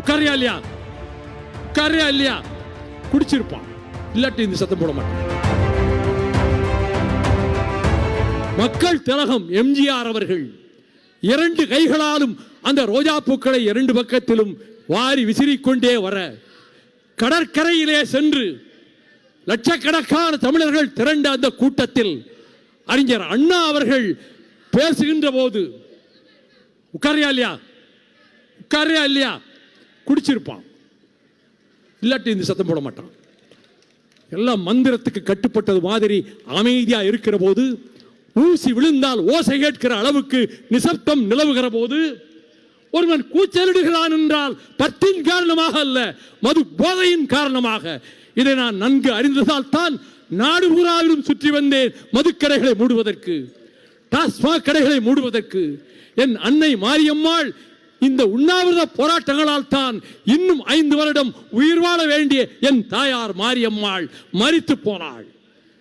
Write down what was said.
உட்காரியா இல்லையா உட்காரியா இல்லையா குடிச்சிருப்பான். இல்லாட்டி இந்த சத்தம் போட மாட்டான். மக்கள் திலகம் எம்ஜிஆர் அவர்கள் இரண்டு கைகளாலும் அந்த ரோஜா பூக்களை இரண்டு பக்கத்திலும் வாரி விசிறிக்கொண்டே வர கடற்கரையிலே சென்று லட்சக்கணக்கான தமிழர்கள் திரண்ட அந்த கூட்டத்தில் அறிஞர் அண்ணா அவர்கள் பேசுகின்ற போது உட்காரியா இல்லையா? உட்காரியா இல்லையா? குடிச்சிருப்பான். இல்லாட்டி இந்த சத்தம் போட மாட்டான். எல்லாம் மந்திரத்துக்கு கட்டுப்பட்டது மாதிரி அமைதியா இருக்கிற போது ஊசி விழுந்தால் ஓசை கேட்கிற அளவுக்கு நிசப்தம் நிலவுகிற போது ஒருவன் கூச்சலிடுகிறான் என்றால் பத்தின் காரணமாக அல்ல மது போதையின் காரணமாக. இதை நான் நன்கு அறிந்ததால் தான் நாடு பூராவிலும் சுற்றி வந்தேன் மதுக்கடைகளை மூடுவதற்கு டாஸ்மாக் கடைகளை மூடுவதற்கு. என் அன்னை மாரியம்மாள் இந்த உண்ணாவிரத போராட்டங்களால் தான் இன்னும் ஐந்து வருடம் உயிர் வாழ வேண்டிய என் தாயார் மாரியம்மாள் மறித்து போனாள்.